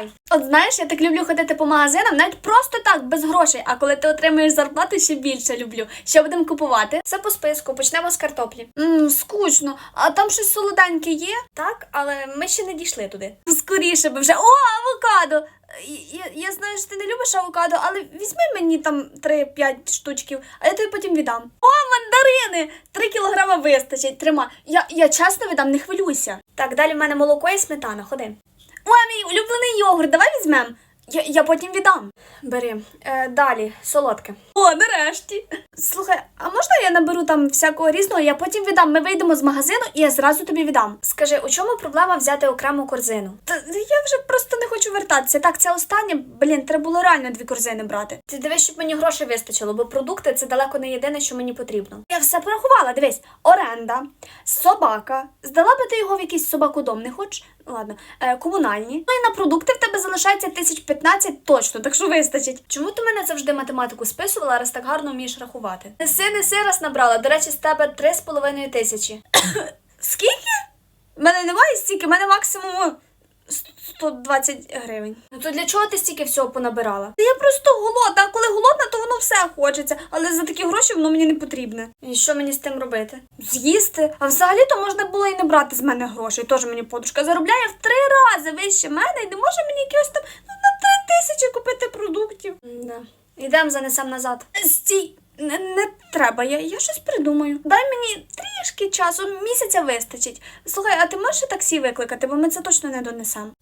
Тримай. От знаєш, я так люблю ходити по магазинам, навіть просто так, без грошей. А коли ти отримуєш зарплату, ще більше люблю. Що будемо купувати? Все по списку, почнемо з картоплі. Мм, скучно. А там щось солоденьке є? Так, але ми ще не дійшли туди. Скоріше би вже. О, авокадо! Я, я знаю, що ти не любиш авокадо, але візьми мені там 3-5 штучків, а я тобі потім віддам. О, мандарини! 3 кілограма вистачить. Трима. Я, я чесно віддам, не хвилюйся. Так, далі в мене молоко і сметана. Ходи. Мій улюблений йогурт, давай візьмем. Я, я потім віддам. Бери. Е, далі, солодке. О, нарешті. Слухай, а наберу там всякого різного, я потім віддам. Ми вийдемо з магазину і я зразу тобі віддам. Скажи, у чому проблема взяти окрему корзину? Та я вже просто не хочу вертатися. Так, це останнє. Блін, треба було реально дві корзини брати. Ти дивись, щоб мені грошей вистачило, бо продукти це далеко не єдине, що мені потрібно. Я все порахувала. Дивись, оренда, собака. Здала би ти його в якийсь собакодом, не хочеш? Ладно, е, комунальні. Ну і на продукти в тебе залишається тисяч 15 точно, так що вистачить. Чому ти мене завжди математику списувала, раз так гарно вмієш рахувати? Неси, неси, раз набрала. До речі, з тебе три з половиною тисячі. Скільки? У мене немає стільки, в мене максимум 120 гривень. Ну то для чого ти стільки всього понабирала? Та я просто голодна, а коли голодна, то воно все хочеться. Але за такі гроші воно мені не потрібне. І що мені з тим робити? З'їсти? А взагалі то можна було і не брати з мене грошей. Тож мені подружка заробляє в три рази вище мене і не може мені якихось там ну, на три тисячі купити продуктів. Да. Ідемо занесем назад. Стій. Не, не треба, я, я щось придумаю. Дай мені трішки часу, місяця вистачить. Слухай, а ти можеш таксі викликати, бо ми це точно не донесемо.